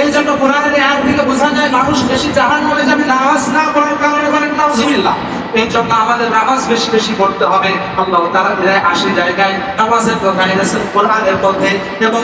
এই জন্য কোরআনের আয়াত থেকে বোঝা যায়, মানুষ বেশি জাহান নামে যাবে নামাজ না পড়ার কারণে বলেন নাউজুবিল্লাহ এই জন্য আমাদের নামাজ বেশি বেশি পড়তে হবে। আল্লাহ তারা আশি জায়গায় নামাজের কথা এনেছেন কোরআনের পথে এবং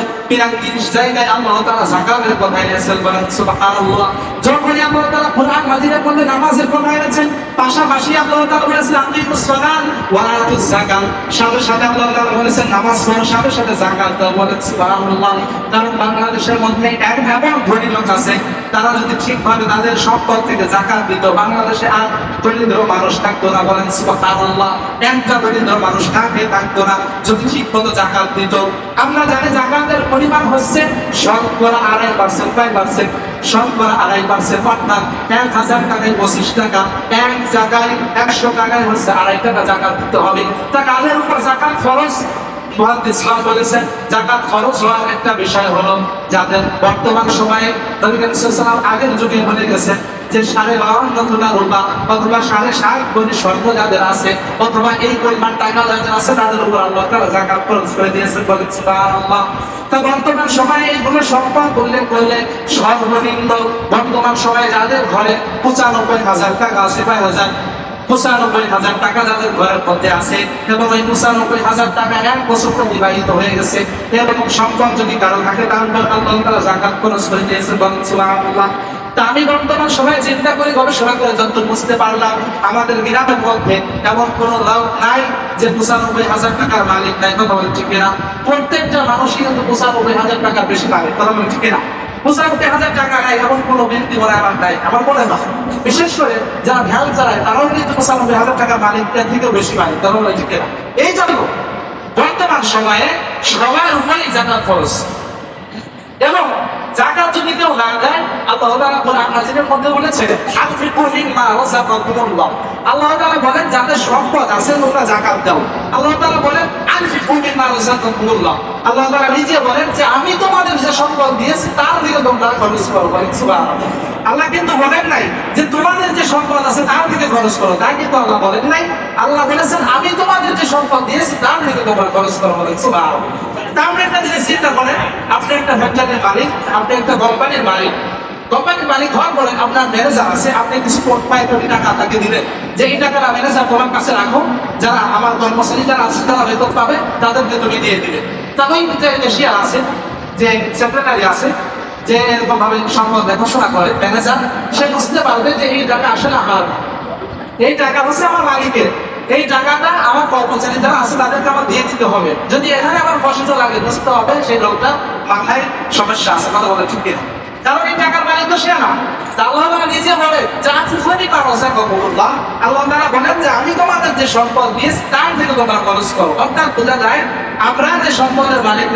তিরিশ জায়গায় আল্লাহ তারা জাকাতের কথা এনেছেন বলেন, সুবহানাল্লাহ। যখনই আল্লাহ তারা কোরআন মাজিদে বললে নামাজের কথা এনেছেন পাশাপাশি আল্লাহ তারা বলেছেন আকিমুস সালাত ওয়া আতুজ যাকাত। সাথে সাথে আল্লাহ তারা বলেছেন, নামাজ পড়ো সাথে সাথে যাকাত। দাও বলেন, সুবহানাল্লাহ। কারণ বাংলাদেশের মধ্যে এক এমন ধনী লোক আছে তারা যদি ঠিকভাবে তাদের সম্পদ থেকে জাকাত দিত, বাংলাদেশে আর দরিদ্র মানুষ থাকতো না বলেন সুবহানাল্লাহ। একটা দরিদ্র মানুষ কাকে থাকতো না, যদি ঠিক মতো জাকাত দিত। আমরা জানি জাকাতের পরিমাণ হচ্ছে শতকরা আড়াই পার্সেন্ট ফাইভ পার্সেন্ট শতকরা আড়াই পার্সেন্ট অর্থাৎ এক হাজার টাকায় পঁচিশ টাকা। এক জায়গায় একশো টাকায় হচ্ছে আড়াই টাকা জাকাত দিতে হবে। তা কাদের উপর জাকাত খরচ? ইসলাম বলেছেন জাকাত খরচ হওয়ার একটা বিষয় হলো যাদের বর্তমান সময়ে নবী করিম আগের যুগে বলে গেছে যে সাড়ে বাউন্ন তোলা রূপা অথবা সাড়ে ষাট কোটি স্বর্ণ যাদের আছে, অথবা এই পরিমাণ টাকা যাদের আছে, তাদের উপর আল্লাহ তাআলা জাকাত খরচ করে দিয়েছেন বলে সুবহানাল্লাহ। তা বর্তমান সময়ে এইগুলো সম্পদ উল্লেখ করলে সর্বনিম্ন বর্তমান সময়ে যাদের ঘরে পঁচানব্বই হাজার টাকা কয় হাজার? পঁচানব্বই হাজার টাকা যাদের ঘরের মধ্যে আছে এবং এই পঁচানব্বই হাজার টাকা এক বছর অতিবাহিত হয়ে গেছে। এরকম সম্পদ যদি কারও থাকে, তাহলে আল্লাহ তাআলা জাকাত খরচ করে দিয়েছে সুবহানাল্লাহ। তা আমি বর্তমান সময় চিন্তা করে, গবেষণা করে যত বুঝতে পারলাম, আমাদের গ্রামের মধ্যে এমন কোনো লোক নাই যে পঁচানব্বই হাজার টাকার মালিক নাই, কথা বলে ঠিক না প্রত্যেকটা মানুষই কিন্তু পঁচানব্বই হাজার টাকার বেশি মালিক কথা ঠিক পঁচানব্বই হাজার টাকা নাই এমন কোনো ব্যক্তি মনে আমার নাই। আমার মনে হয় বিশেষ করে যারা ভ্যান চালায়, তারাও কিন্তু হাজার টাকার মালিকদের বেশি কথা বলে ঠিক না এই জন্য বর্তমান সময়ে সবার উপরেই জাকাত খরচ এবং জাকাত যদি কেউ না দেয়, আল্লাহ তাআলা কোরআন মধ্যে বলেছে আল্লাহ তাআলা বলেন, যাদের সম্পদ আছে, তোমরা জাকাত দাও। আল্লাহ তাআলা বলেন বলেন নাই যে তোমাদের যে সম্পদ আছে, তার দিকে খরচ তাই কিন্তু আল্লাহ বলেন নাই। আল্লাহ বলেছেন, আমি তোমাদের যে সম্পদ দিয়েছি, তার দিকে তোমরা খরচ করো, বলেন তাহলে একটা জিনিস চিন্তা করেন। আপনি একটা ফ্যাক্টরির মালিক, আপনি একটা কোম্পানির মালিক। কোম্পানির মালিক হওয়ার পরে আপনার ম্যানেজার আছে, আপনি কিছু পাই কোটি টাকা তাকে দিলেন যে এই টাকাটা ম্যানেজার তোমার কাছে রাখো, যারা আমার কর্মচারী যারা আছে, তারা বেতন পাবে তাদেরকে তুমি দিয়ে দিবে। যে এশিয়া আছে, যে সেক্রেটারি আছে, যে এরকম ভাবে সম্পদ দেখাশোনা করে ম্যানেজার সে বুঝতে পারবে যে এই টাকা আসলে আমার। এই টাকা হচ্ছে আমার মালিকের। এই টাকাটা আমার কর্মচারী যারা আছে, তাদেরকে আমার দিয়ে দিতে হবে। যদি এখানে আমার কষ্ট লাগে, বুঝতে হবে, সেই লোকটা মাথায় সমস্যা আছে, কথা বলে ঠিক কিনা। কারণ এই টাকার মালিক তো সে না। আল্লাহ নিজে বলে যা আল্লাহ তাআলা বলেন যে, আমি তোমাদের যে সম্পদ দিয়েছি তার থেকে তোমরা খরচ করো। অর্থাৎ বোঝা যায়, আমরা যে সম্পদের মালিক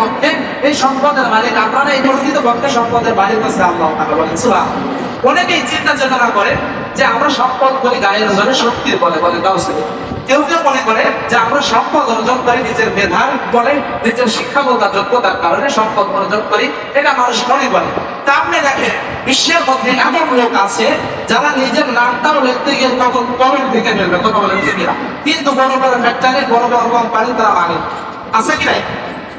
পক্ষে, এই সম্পদের মালিক, আপনারা এই পক্ষে সম্পদের মালিক হচ্ছে আল্লাহ তাআলা বলেন। অনেকেই চিন্তা চেতনা করে যে, আমরা সম্পদ করি গায়ের জোরে শক্তির বলে বলে কাউসে কেউ কেউ মনে করে যে আমরা সম্পদ অর্জন করি, নিজের মেধার বলে, নিজের শিক্ষাগত যোগ্যতার কারণে সম্পদ অর্জন করি, এটা মানুষ মনে করে। তা আপনি দেখেন, বিশ্বের মধ্যে এমন লোক আছে যারা নিজের নামটাও লিখতে গিয়ে তখন কমেন্ট দিকে ফেলবে, কথা বলেন কিন্তু বড় বড় ফ্যাক্টরি বড় বড় কোম্পানি তারা মানে আছে কি নাই?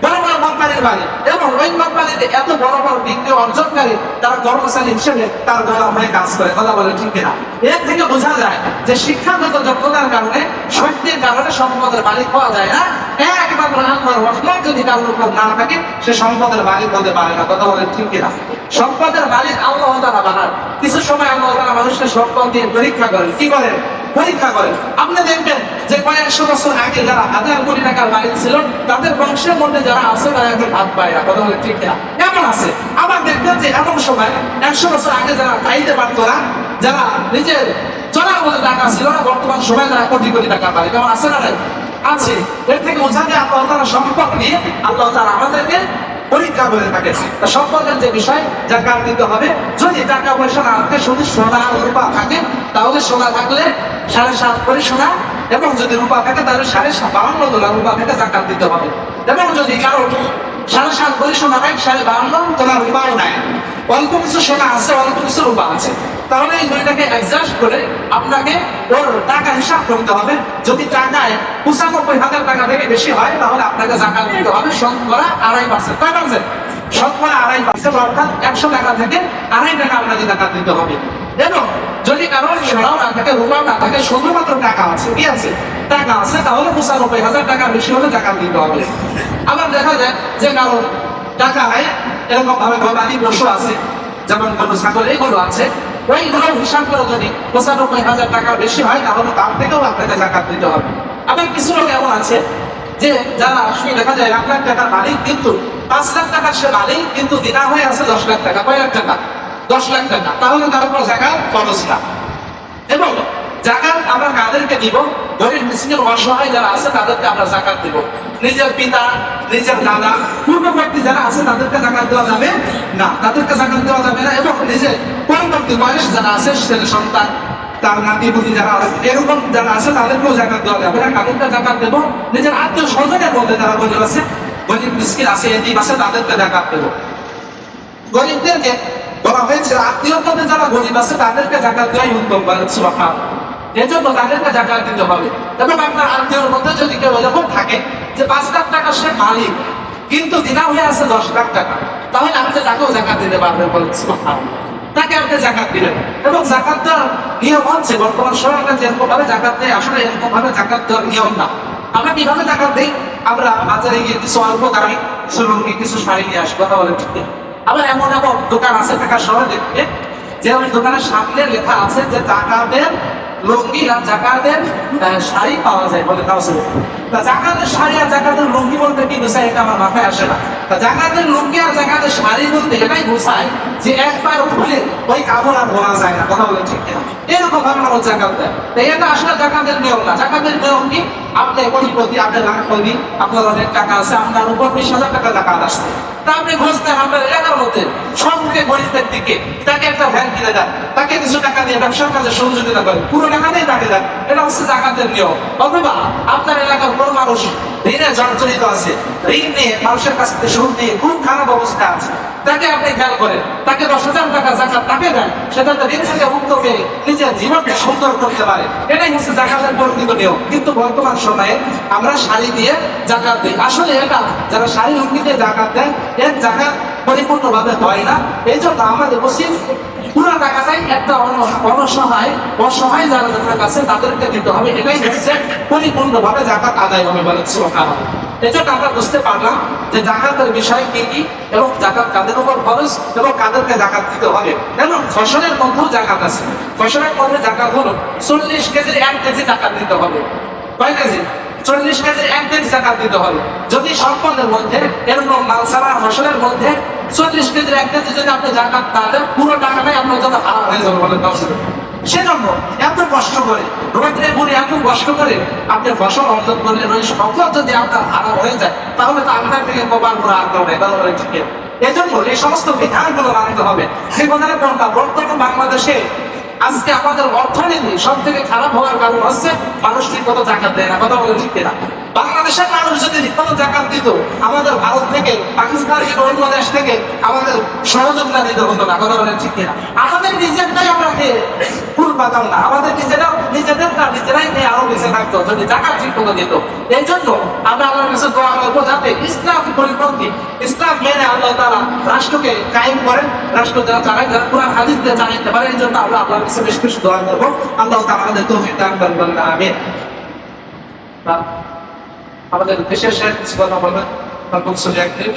বড় বড় কোম্পানির মালিক এবং ওই কোম্পানিতে এত বড় বড় বিক্রি অর্জনকারী কর্মচারী হিসেবে তার হয়ে কাজ করে। কথা বলে ঠিক এর থেকে বোঝা যায় যে শিক্ষাগত যোগ্যতার কারণে কারণে সম্পদের মালিক যায় না। যদি কারোর উপর না থাকে, সে সম্পদের মালিক হতে পারে না। কথা বলে ঠিক কিনা? সম্পদের মালিক আল্লাহ তারা বানান। কিছু সময় আল্লাহ তারা মানুষকে সম্পদ দিয়ে পরীক্ষা করেন। কি করেন? পরীক্ষা করেন আপনি দেখবেন যে কয়েকশো বছর আগে যারা হাজার কোটি টাকার মালিক ছিল, তাদের বংশের মধ্যে যারা আছে, তারা এখন হাত পায় না কথা বলে ঠিক না এমন আছে? আবার দেখবেন যে এমন সময় একশো বছর আগে যারা খাইতে পারতো না, যারা নিজের চলার মধ্যে টাকা ছিল না, বর্তমান সময় তারা কোটি কোটি টাকার মালিক। এমন আছে না আছে। এর থেকে বোঝা যায় আল্লাহ তারা সম্পদ নিয়ে আল্লাহ তারা আমাদেরকে পরীক্ষা করে থাকে। তা সম্পর্কের যে বিষয় জাকাত দিতে হবে, যদি টাকা পয়সা না থাকে, শুধু সোনা আর রূপা থাকে, তাহলে সোনা থাকলে সাড়ে সাত করে সোনা, এবং যদি রূপা থাকে, তাহলে সাড়ে বাউন্ন দোলা রূপা থাকে জাকাত দিতে হবে। এবং যদি কারও সাড়ে সাত করে সোনা নাই, সাড়ে বাউন্ন তোলা রূপাও নাই। অল্প কিছু সোনা আছে, অল্প কিছু রূপা আছে। তাহলে এই দুইটাকে অ্যাডজাস্ট করে আপনাকে ওর টাকা হিসাব করতে হবে। যদি টাকায় পঁচানব্বই হাজার টাকা থেকে বেশি হয়, তাহলে আপনাকে জাকাত দিতে হবে। শতকরা আড়াই পার্সেন্ট কয় পার্সেন্ট শতকরা আড়াই পার্সেন্ট অর্থাৎ একশো টাকা থেকে আড়াই টাকা আপনাকে জাকাত দিতে হবে। এবং যদি কারও সোনাও না থাকে, রূপাও না থাকে, শুধুমাত্র টাকা আছে, কি আছে? টাকা আছে, তাহলে পঁচানব্বই হাজার টাকা বেশি হলে জাকাত দিতে হবে। আবার দেখা যায় যে টাকা হয় এরকম ভাবে গবাদি পশু আছে, যেমন গরু ছাগল, এগুলো আছে ওইগুলো হিসাব করে যদি পঁচানব্বই হাজার টাকা বেশি হয়, তাহলে তার থেকেও আপনাকে জাকাত দিতে হবে। আবার কিছু লোক এমন আছে যে, যারা আসলে দেখা যায় এক লাখ টাকার মালিক কিন্তু পাঁচ লাখ টাকার সে মালিক কিন্তু দিনা হয়ে আছে দশ লাখ টাকা, কয় লাখ টাকা? দশ লাখ টাকা। তাহলে তার উপর জাকাত খরচ না। এবং জাকাত আমরা কাদেরকে দিব? গরিব মিসকিন অসহায় যারা আছে, তাদেরকে আমরা জাকাত দিব। নিজের পিতা, নিজের দাদা, পূর্ববর্তী যারা আছে, তাদেরকে জাকাত দেওয়া যাবে না। তাদেরকে জাকাত দেওয়া যাবে না এবং নিজের পরবর্তী বয়স যারা আছে ছেলে সন্তান, তার নাতি বুদ্ধি যারা আছে, এরকম যারা আছে, তাদেরকেও জাকাত দেওয়া যাবে না। কাদেরকে জাকাত দেবো, নিজের আত্মীয় স্বজনের মধ্যে যারা গরিব আছে, গরিব, মিসকিন আছে এদিক আছে, তাদেরকে জাকাত দেবো। গরিবদেরকে বলা হয়েছে আত্মীয়তাতে যারা গরিব আছে, তাদেরকে জাকাত দেওয়াই উত্তম বলেন সুবহান এজন্য দিতে হবে। আপনার আত্মীয়র মধ্যে যদি কেউ থাকে যে পাঁচ লাখ টাকা সে মালিক, কিন্তু দিনা হয়ে আছে দশ লাখ টাকা, তাহলে আপনি তাকেও জাকাত দিতে পারবেন তাকে আপনি জাকাত দিলেন। এবং জাকাত দেওয়ার নিয়ম হচ্ছে, বর্তমান সময় আমরা যেরকম ভাবে জাকাত দেয় আসলে এরকম ভাবে জাকাত দেওয়ার নিয়ম না। আমরা কীভাবে জাকাত দিই? আমরা বাজারে গিয়ে কিছু অল্প দামে কিছু কিছু শাড়ি নিয়ে আসব বলেন ঠিক আবার এমন এমন দোকান আছে শহরে দেখবে যে ওই দোকানের সামনে লেখা আছে যে জাকাতের লুঙ্গি আর জাকাতের শাড়ি পাওয়া যায় বলে তাও তা জাকাতের শাড়ি আর জাকাতের লুঙ্গি বলতে কি বোঝায় এটা আমার মাথায় আসে না। তা জাকাতের লুঙ্গি আর জাকাতের শাড়ি বলতে এটাই বোঝায় যে একবার খুলে ওই কাপড় আর ধোয়া যায় না। কথা বলে ঠিক কিনা? এরকম ভাবে মানুষ জাকাত দেয়। এটা আসলে জাকাতের নিয়ম না। জাকাতের নিয়ম কি? আপনি কোটিপতি আপনার লাখপতি আপনার অনেক টাকা আছে, আপনার উপর বিশ হাজার টাকা জাকাত আসছে। তা আপনি বুঝতেন আপনার এলাকার মধ্যে। সবকে গরিবের দিকে। তাকে একটা ভ্যান কিনে দেন। তাকে কিছু টাকা দিয়ে ব্যবসার কাজে সহযোগিতা করেন। পুরো টাকা দিয়ে তাকে দেন। এটা হচ্ছে জাকাতের নিয়ম। অথবা আপনার এলাকার কোনো মানুষ ঋণে জর্জরিত আছে। ঋণ নিয়ে মানুষের কাছ থেকে সুদ নিয়ে খুব খারাপ অবস্থা আছে। তাকে আপনি খেয়াল করেন, তাকে দশ হাজার টাকা জাকাত তাকে দেন সেটা ঋণ থেকে মুক্ত পেয়ে নিজের জীবনকে সুন্দর করতে পারে। এটাই হচ্ছে জাকাতের প্রকৃত নিয়ম। কিন্তু বর্তমান সময়ে আমরা শাড়ি দিয়ে জাকাত দিই। আসলে এটা, যারা শাড়ি লুঙ্গি দিয়ে জাকাত দেয় এর জাকাত পরিপূর্ণভাবে হয় না। এই জন্য আমাদের উচিত পুরো টাকাটাই একটা অনসহায়, অসহায় যারা যাদের কাছে তাদেরকে দিতে হবে। এটাই হচ্ছে পরিপূর্ণভাবে জাকাত আদায় হবে বলে সুবহানাল্লাহ। এই জন্য আমরা বুঝতে পারলাম যে জাকাতের বিষয় কি কি এবং জাকাত কাদের উপর খরচ এবং কাদেরকে জাকাত দিতে হবে। এবং ফসলের মধ্যেও জাকাত আছে। ফসলের মধ্যে জাকাত হলো চল্লিশ কেজির এক কেজি জাকাত দিতে হবে। কয় কেজি? চল্লিশ জাকাত দিতে হবে। যদি সম্পদের মধ্যে, এরকম মধ্যে চল্লিশ কেজির এক কেজি যদি আপনি জাকাত না দেন, পুরো টাকাটাই আপনার হারাম হয়ে যাবে বলে সেজন্য এত কষ্ট করে, রোদ্রে ঘুরে এত কষ্ট করে আপনি ফসল অর্জন ওই সম্পদ যদি আপনার হারাম হয়ে যায়, তাহলে তো আপনার থেকে কবার করে আগ্রহ তাহলে ঠিক এই জন্য এই সমস্ত বিধানগুলো মানতে হবে। বর্তমান বাংলাদেশে আজকে আমাদের অর্থনীতি সব থেকে খারাপ হওয়ার কারণ হচ্ছে মানুষ কত জাকাত দেয় না, কথা বলে ঠিক না বাংলাদেশের মানুষ যদি মতো জাকাত দিত, আমাদের ভারত থেকে, পাকিস্তান থেকে অন্য দেশ থেকে আমাদের সহযোগিতা দিতে হতো না, কথা বলে ঠিক না আমাদের নিজেরটাই আমরা খেয়ে ফুল পাতাম না। আমাদের নিজেরাও, নিজেদের না, নিজেরাই খেয়ে আরও বেঁচে থাকতো, যদি জাকাত ঠিক মতো দিত। এই জন্য আমরা আল্লাহর কাছে দোয়া করব যাতে ইসলাম পরিপন্থী, ইসলাম মেনে আল্লাহ তারা রাষ্ট্রকে কায়েম করেন, রাষ্ট্র যারা চালায়, যারা পুরা হাদিস দিয়ে চালাইতে পারে, এই জন্য আমরা আল্লাহর কাছে বেশ বেশি দোয়া করব। আল্লাহ তারা আমাদের তৌফিক দান করবেন আমিন। আমাদের দেশের শেষ কিছু কথা তার চলে একদিন